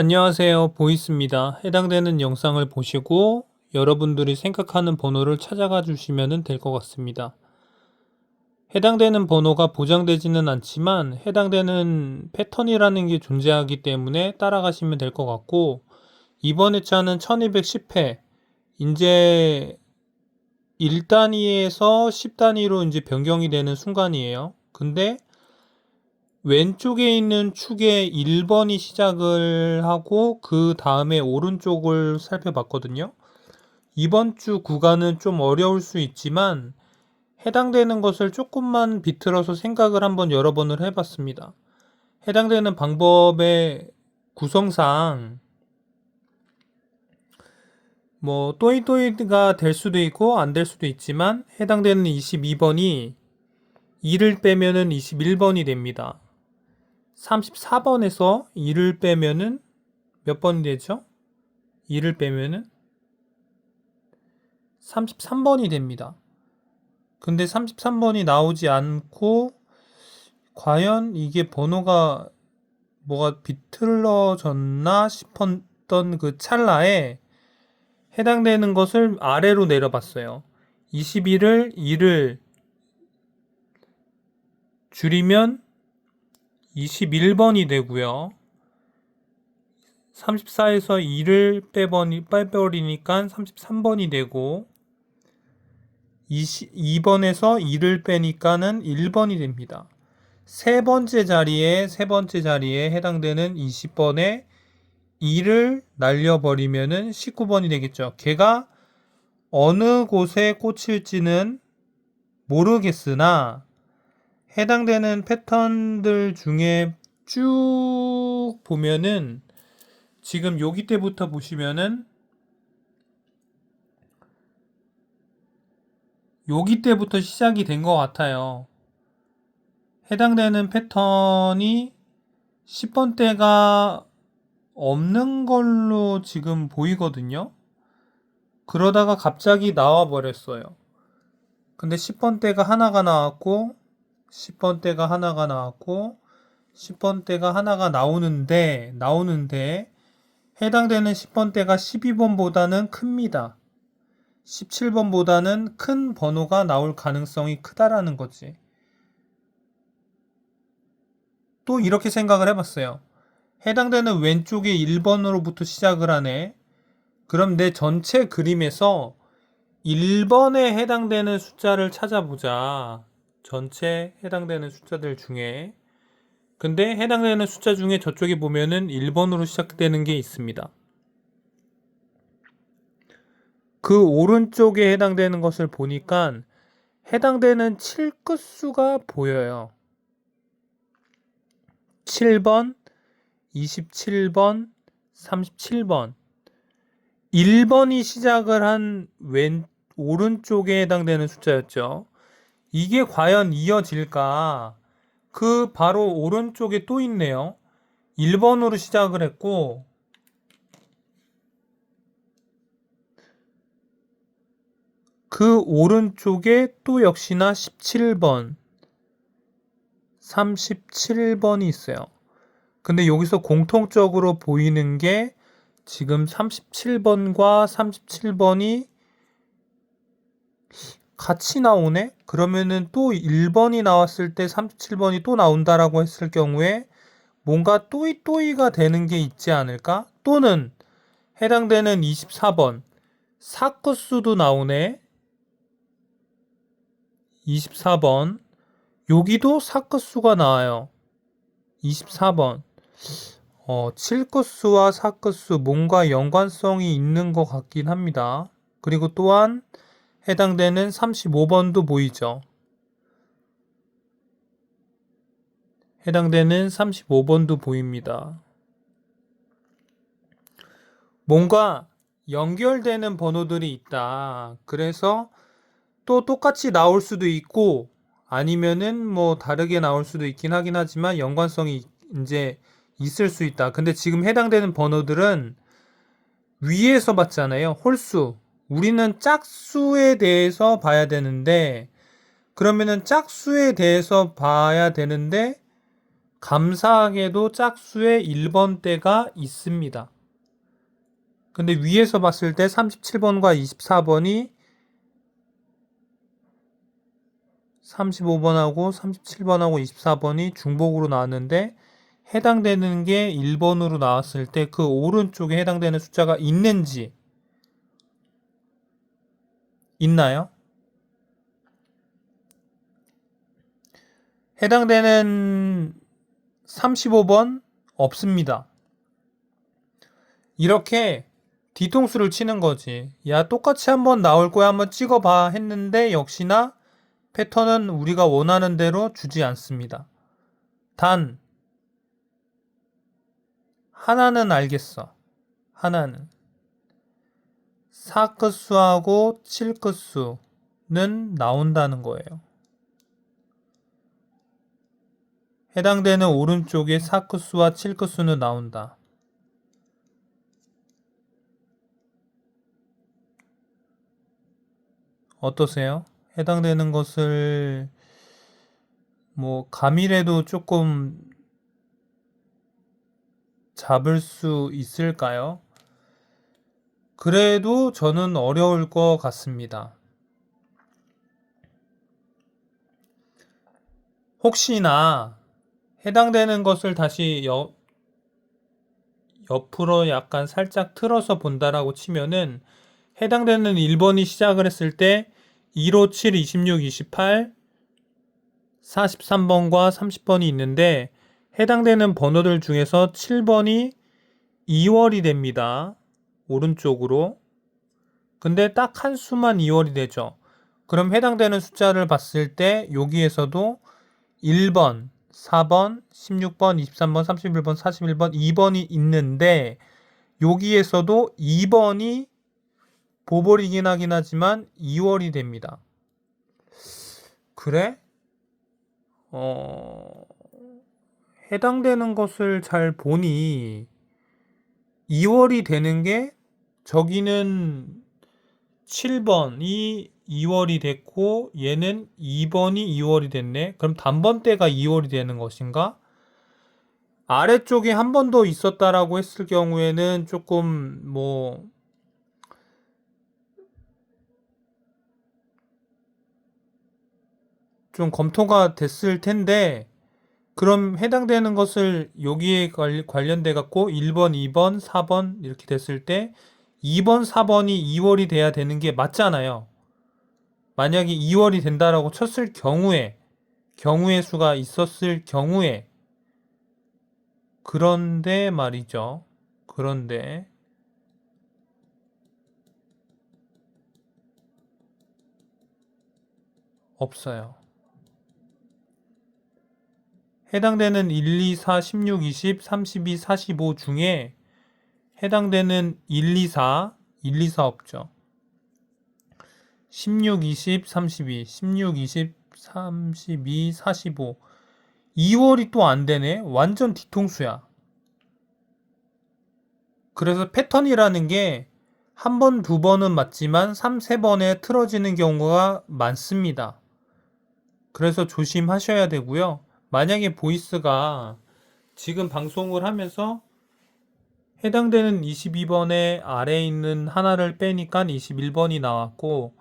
안녕하세요. 보이스입니다. 해당되는 영상을 보시고 여러분들이 생각하는 번호를 찾아가 주시면 될 것 같습니다. 해당되는 번호가 보장되지는 않지만 해당되는 패턴이라는 게 존재하기 때문에 따라가시면 될 것 같고 이번 회차는 1210회 이제 1단위에서 10단위로 이제 변경이 되는 순간이에요. 근데 왼쪽에 있는 축에 1번이 시작을 하고 그 다음에 오른쪽을 살펴봤거든요. 이번 주 구간은 좀 어려울 수 있지만 해당되는 것을 조금만 비틀어서 생각을 한번 여러 번을 해봤습니다. 해당되는 방법의 구성상 뭐 또이또이가 될 수도 있고 안 될 수도 있지만 해당되는 22번이 2를 빼면은 21번이 됩니다. 34번에서 2를 빼면은 몇 번이 되죠? 2를 빼면은 33번이 됩니다. 근데 33번이 나오지 않고 과연 이게 번호가 뭐가 비틀어졌나 싶었던 그 찰나에 해당되는 것을 아래로 내려봤어요. 21을 2를 줄이면 21번이 되고요. 34에서 2를 빼버니, 빼버리니까 33번이 되고 22번에서 2를 빼니까는 1번이 됩니다. 세 번째 자리에 세 번째 자리에 해당되는 20번에 2를 날려버리면은 19번이 되겠죠. 걔가 어느 곳에 꽂힐지는 모르겠으나 해당되는 패턴들 중에 쭉 보면은 지금 여기 때부터 보시면은 여기 때부터 시작이 된 것 같아요. 해당되는 패턴이 10번대가 없는 걸로 지금 보이거든요. 그러다가 갑자기 나와 버렸어요. 근데 10번대가 하나가 나왔고 10번대가 하나가 나왔고 10번대가 하나가 나오는데 나오는데 해당되는 10번대가 12번보다는 큽니다. 17번보다는 큰 번호가 나올 가능성이 크다라는 거지. 또 이렇게 생각을 해봤어요. 해당되는 왼쪽에 1번으로부터 시작을 하네. 그럼 내 전체 그림에서 1번에 해당되는 숫자를 찾아보자. 전체 해당되는 숫자들 중에 근데 해당되는 숫자 중에 저쪽에 보면은 1번으로 시작되는 게 있습니다. 그 오른쪽에 해당되는 것을 보니까 해당되는 7 끝수가 보여요. 7번, 27번, 37번. 1번이 시작을 한 왼, 오른쪽에 해당되는 숫자였죠. 이게 과연 이어질까? 그 바로 오른쪽에 또 있네요. 1번으로 시작을 했고, 그 오른쪽에 또 역시나 17번, 37번이 있어요. 근데 여기서 공통적으로 보이는 게 지금 37번과 37번이 같이 나오네? 그러면은 또 1번이 나왔을 때 37번이 또 나온다라고 했을 경우에 뭔가 또이또이가 되는 게 있지 않을까? 또는 해당되는 24번 사크수도 나오네. 24번 여기도 사크수가 나와요. 24번 어, 7끝수와 4끝수 뭔가 연관성이 있는 것 같긴 합니다. 그리고 또한 해당되는 35번도 보이죠. 해당되는 35번도 보입니다. 뭔가 연결되는 번호들이 있다. 그래서 또 똑같이 나올 수도 있고 아니면은 뭐 다르게 나올 수도 있긴 하긴 하지만 연관성이 이제 있을 수 있다. 근데 지금 해당되는 번호들은 위에서 봤잖아요. 홀수. 우리는 짝수에 대해서 봐야 되는데 그러면은 짝수에 대해서 봐야 되는데 감사하게도 짝수의 1번 대가 있습니다. 근데 위에서 봤을 때 37번과 24번이 35번하고 37번하고 24번이 중복으로 나왔는데 해당되는 게 1번으로 나왔을 때 그 오른쪽에 해당되는 숫자가 있는지 있나요? 해당되는 35번 없습니다. 이렇게 뒤통수를 치는 거지. 야, 똑같이 한번 나올 거야. 한번 찍어봐. 했는데 역시나 패턴은 우리가 원하는 대로 주지 않습니다. 단, 하나는 알겠어. 하나는. 4끝수하고 7끝수는 나온다는 거예요. 해당되는 오른쪽에 4끝수와 7끝수는 나온다. 어떠세요? 해당되는 것을 뭐 감이라도 조금 잡을 수 있을까요? 그래도 저는 어려울 것 같습니다. 혹시나 해당되는 것을 다시 옆, 옆으로 약간 살짝 틀어서 본다라고 치면은 해당되는 1번이 시작을 했을 때 1, 5, 7, 26, 28, 43번과 30번이 있는데 해당되는 번호들 중에서 7번이 2월이 됩니다. 오른쪽으로. 근데 딱 한 수만 2월이 되죠. 그럼 해당되는 숫자를 봤을 때 여기에서도 1번, 4번, 16번, 23번, 31번, 41번, 2번이 있는데 여기에서도 2번이 보벌이긴 하긴 하지만 2월이 됩니다. 그래? 어, 해당되는 것을 잘 보니 2월이 되는 게 저기는 7번이 2월이 됐고 얘는 2번이 2월이 됐네. 그럼 단번대가 2월이 되는 것인가? 아래쪽에 한 번 더 있었다라고 했을 경우에는 조금 뭐 좀 검토가 됐을 텐데 그럼 해당되는 것을 여기에 관련돼 갖고 1번, 2번, 4번 이렇게 됐을 때 2번, 4번이 2월이 돼야 되는 게 맞잖아요. 만약에 2월이 된다라고 쳤을 경우에 경우의 수가 있었을 경우에 그런데 말이죠. 그런데 없어요. 해당되는 1, 2, 4, 16, 20, 32, 45 중에 해당되는 1, 2, 4, 1, 2, 4 없죠. 16, 20, 32, 16, 20, 32, 45. 2월이 또 안 되네. 완전 뒤통수야. 그래서 패턴이라는 게 한 번, 두 번은 맞지만 3, 세 번에 틀어지는 경우가 많습니다. 그래서 조심하셔야 되고요. 만약에 보이스가 지금 방송을 하면서 해당되는 22번에 아래에 있는 하나를 빼니까 21번이 나왔고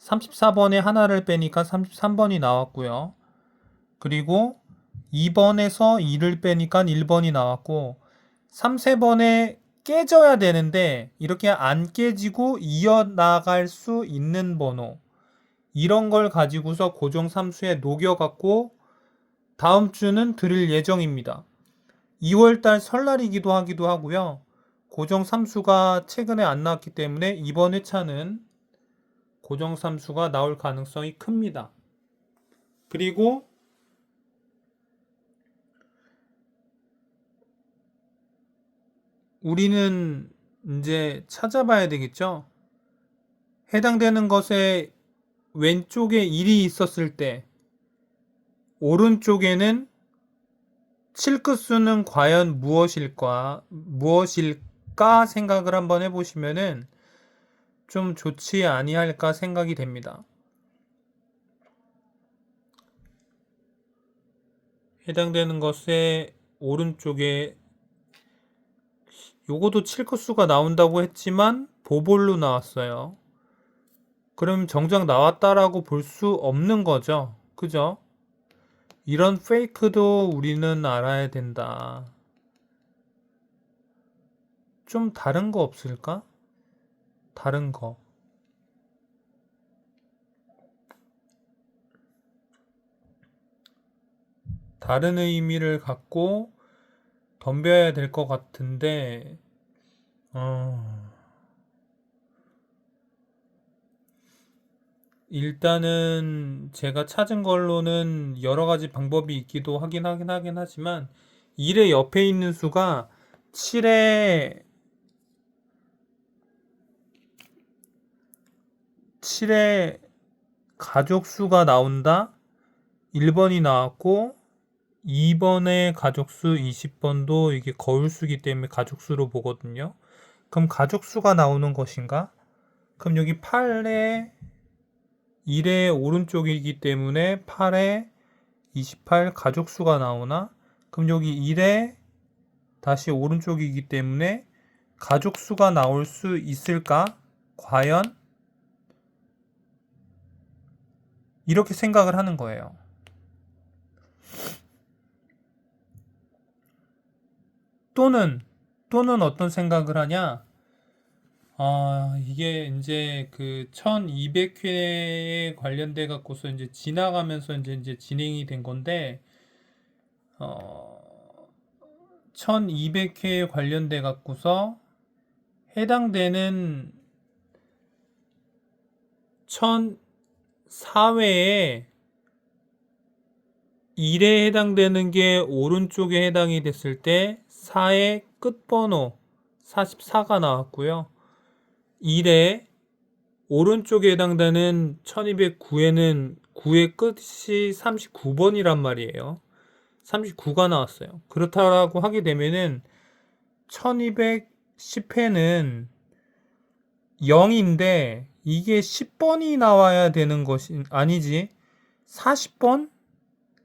34번에 하나를 빼니까 33번이 나왔고요. 그리고 2번에서 2를 빼니까 1번이 나왔고 3, 4번에 깨져야 되는데 이렇게 안 깨지고 이어나갈 수 있는 번호 이런 걸 가지고서 고정 삼수에 녹여갖고 다음 주는 드릴 예정입니다. 2월달 설날이기도 하기도 하고요. 고정 삼수가 최근에 안 나왔기 때문에 이번 회차는 고정 삼수가 나올 가능성이 큽니다. 그리고 우리는 이제 찾아봐야 되겠죠. 해당되는 것에 왼쪽에 1이 있었을 때 오른쪽에는 7끝수는 과연 무엇일까, 무엇일까 생각을 한번 해보시면은 좀 좋지 아니할까 생각이 됩니다. 해당되는 것의 오른쪽에 요거도 칠크수가 나온다고 했지만 보볼로 나왔어요. 그럼 정작 나왔다라고 볼 수 없는 거죠. 그죠? 이런 페이크도 우리는 알아야 된다. 좀 다른 거 없을까? 다른 거. 다른 의미를 갖고 덤벼야 될 것 같은데, 어... 일단은 제가 찾은 걸로는 여러 가지 방법이 있기도 하긴 하긴 하긴 하지만 1의 옆에 있는 수가 7의 7의 가족 수가 나온다. 1번이 나왔고 2번의 가족수 20번도 이게 거울수기 때문에 가족수로 보거든요. 그럼 가족수가 나오는 것인가? 그럼 여기 8의 1의 오른쪽이기 때문에 8에 28 가족수가 나오나? 그럼 여기 1에 다시 오른쪽이기 때문에 가족수가 나올 수 있을까? 과연? 이렇게 생각을 하는 거예요. 또는, 또는 어떤 생각을 하냐? 아, 이게 이제 그 1200 회에 관련돼 갖고서 이제 지나가면서 이제 이제 진행이 된 건데 어 1200 회에 관련돼 갖고서 해당되는 1004회에 1에 해당되는 게 오른쪽에 해당이 됐을 때 4의 끝번호 44가 나왔고요. 1에 오른쪽에 해당되는 1209에는 9의 끝이 39번이란 말이에요. 39가 나왔어요. 그렇다라고 하게 되면은 1210회는 0인데 이게 10번이 나와야 되는 것이 아니지. 40번?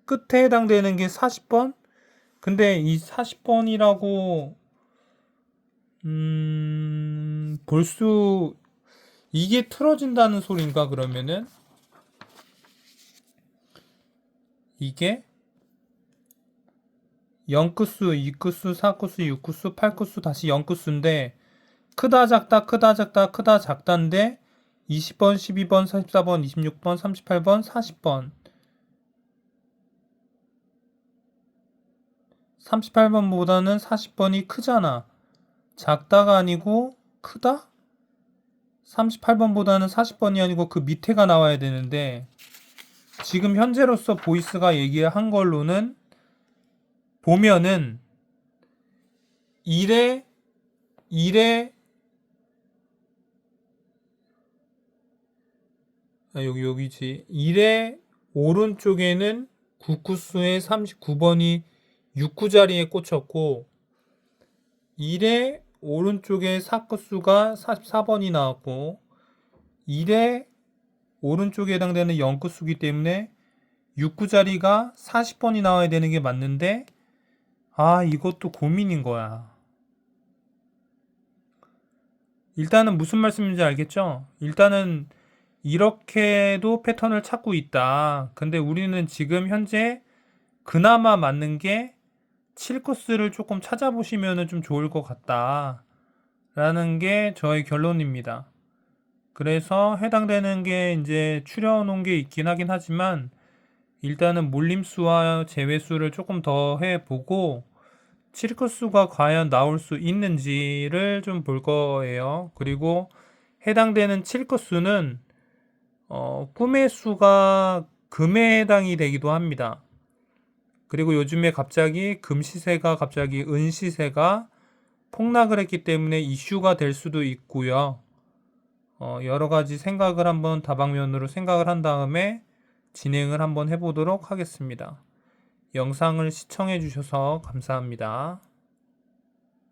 끝에 해당되는 게 40번? 근데 이 40번이라고 음, 볼 수, 이게 틀어진다는 소린가, 그러면은? 이게 0끝수, 2끝수, 4끝수, 6끝수, 8끝수, 다시 0끝수인데, 크다, 작다, 크다, 작다, 크다, 작다인데, 20번, 12번, 44번, 26번, 38번, 40번. 38번보다는 40번이 크잖아. 작다가 아니고 크다? 38번보다는 40번이 아니고 그 밑에가 나와야 되는데 지금 현재로서 보이스가 얘기한 걸로는 보면은 1에 1에 아, 여기 여기지 1의 오른쪽에는 9구수의 39번이 6구자리에 꽂혔고 1의 오른쪽에 사끝수가 44번이 나왔고 1의 오른쪽에 해당되는 0끝수기 때문에 6구 자리가 40번이 나와야 되는 게 맞는데 아 이것도 고민인 거야. 일단은 무슨 말씀인지 알겠죠? 일단은 이렇게도 패턴을 찾고 있다. 근데 우리는 지금 현재 그나마 맞는 게 7코스를 조금 찾아보시면 좀 좋을 것 같다. 라는 게 저의 결론입니다. 그래서 해당되는 게 이제 추려놓은 게 있긴 하긴 하지만 일단은 몰림수와 제외수를 조금 더 해보고 7코스가 과연 나올 수 있는지를 좀 볼 거예요. 그리고 해당되는 7코스는 어, 꿈의 수가 금에 해당이 되기도 합니다. 그리고 요즘에 갑자기 금시세가 갑자기 은시세가 폭락을 했기 때문에 이슈가 될 수도 있고요. 어, 여러 가지 생각을 한번 다방면으로 생각을 한 다음에 진행을 한번 해보도록 하겠습니다. 영상을 시청해 주셔서 감사합니다.